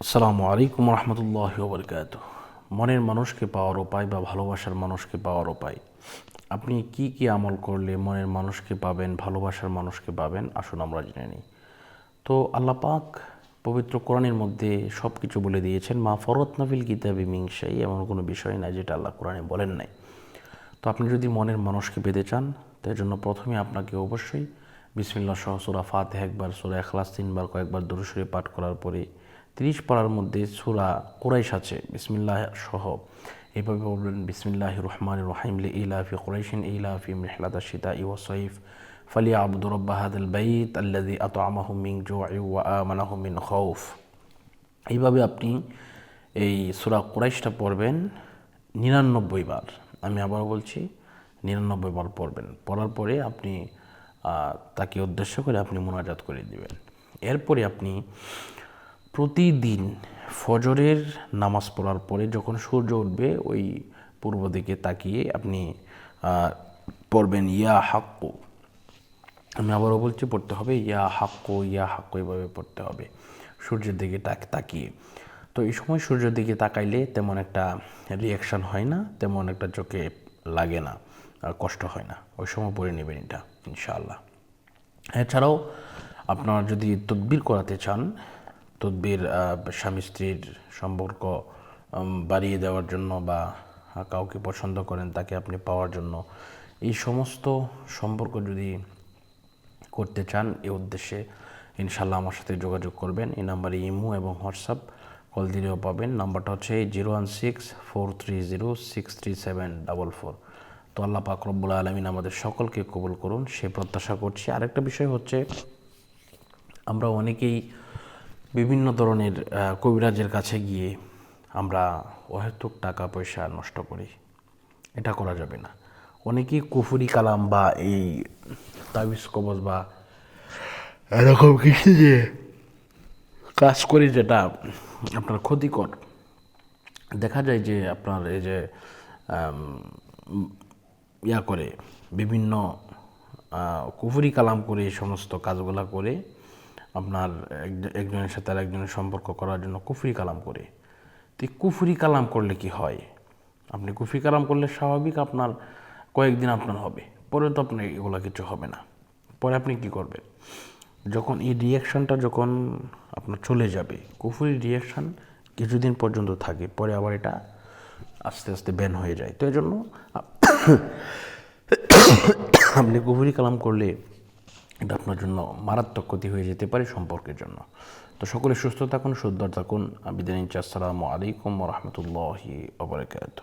আসসালামু আলাইকুম রহমতুল্লাহ বরকাত মনের মানুষকে পাওয়ার উপায় বা ভালোবাসার মানুষকে পাওয়ার উপায়? আপনি কি কি আমল করলে মনের মানুষকে পাবেন, ভালোবাসার মানুষকে পাবেন? আসুন আমরা জেনে নিই। তো আল্লাহ পাক পবিত্র কোরআনের মধ্যে সব কিছু বলে দিয়েছেন, মা ফরত নাফিল কিতাবি মিংসাই এমন কোনো বিষয় নাই যেটা আল্লাহ কোরআনে বলেন নাই। তো আপনি যদি মনের মানুষকে পেতে চান তাই জন্য প্রথমে আপনাকে অবশ্যই বিসমিল্লা সহ সুরা ফাতে একবার, সুরা এখলাস তিনবার, কয়েকবার দরুশরী পাঠ করার পরে তিরিশ পাড়ার মধ্যে সুরা কোরাইশ আছে। বিসমিল্লাহ সহ। এইভাবে বলবেন বিসমিল্লাহ রহমান রহিম, লি ইলাফি কোরাইশিন, ইলাফি মেহলাদা সীতা ইউ সৈফ ফালিয়া আব্দুর রব্বাহাদ বাইত আল্লাদি আত আমাহমিং জো আমানাহমিন খৌফ এইভাবে আপনি এই সুরা কোরাইশটা পড়বেন নিরানব্বই বার। আমি আবার বলছি, নিরানব্বই বার পড়বেন। পড়ার পরে আপনি তাকে উদ্দেশ্য করে আপনি মোনাজাত করে দিবেন। এরপরে আপনি প্রতিদিন ফজরের নামাজ পড়ার পরে যখন সূর্য উঠবে, ওই পূর্ব দিকে তাকিয়ে আপনি পড়বেন, ইয়া হাক্কু। আমি আবারও বলছি, পড়তে হবে, ইয়া হাক্কো ইয়া হাক্কো, এভাবে পড়তে হবে, সূর্যের দিকে তাক, তাকিয়ে। তো এই সময় সূর্যের দিকে তাকাইলে তেমন একটা রিয়াকশান হয় না, তেমন একটা চোখে লাগে না, আর কষ্ট হয় না। ওই সময় পড়ে নেবেন এটা, ইনশাআল্লাহ। এছাড়াও আপনারা যদি তদবির করাতে চান তদবির স্বামী স্ত্রীর সম্পর্ক বাড়িয়ে দেওয়ার জন্য বা কাউকে পছন্দ করেন তাকে আপনি পাওয়ার জন্য, এই সমস্ত সম্পর্ক যদি করতে চান এই উদ্দেশ্যে ইনশাল্লাহ আমার সাথে যোগাযোগ করবেন। এই নাম্বারে ইমো এবং হোয়াটসঅ্যাপ কল দিলেও পাবেন। নাম্বারটা হচ্ছে zero one six four three zero six three seven double four. তো আল্লাহ পাক রব্বুল আলমিন আমাদের সকলকে কবুল করুন। সে প্রত্যাশা করছি। আরেকটা বিষয় হচ্ছে, আমরা অনেকেই বিভিন্ন ধরনের কবিরাজের কাছে গিয়ে আমরা অহেতুক টাকা পয়সা নষ্ট করি। এটা করা যাবে না। অনেকেই কুফুরি কালাম বা এই তাবিজ কবজ বা এরকম কিছু যে কাজ করি যেটা আপনার ক্ষতিকর। দেখা যায় যে আপনার এই যে ইয়া করে বিভিন্ন কুফুরি কালাম করে এই সমস্ত কাজগুলা করে আপনার এক- একজনের সাথে আর একজনের সম্পর্ক করার জন্য কুফরি কালাম করে। তো কুফরি কালাম করলে কি হয়? আপনি কুফরি কালাম করলে স্বাভাবিক আপনার কয়েকদিন আপনার হবে, পরে তো আপনার এগুলো কিছু হবে না। পরে আপনি কি করবেন? যখন এই রিয়াকশানটা যখন আপনার চলে যাবে, কুফুরি রিয়াকশান কিছুদিন পর্যন্ত থাকে, পরে আবার এটা আস্তে আস্তে ব্যান হয়ে যায়। তো এই জন্য আপনি কুফুরি কালাম করলে এটা আপনার জন্য মারাত্মক ক্ষতি হয়ে যেতে পারে সম্পর্কের জন্য। তো সকলে সুস্থ থাকুন, সুন্দর থাকুন। বিদায় নিচ্ছি। আসসালামু আলাইকুম রহমতুল্লাহি আবরকাত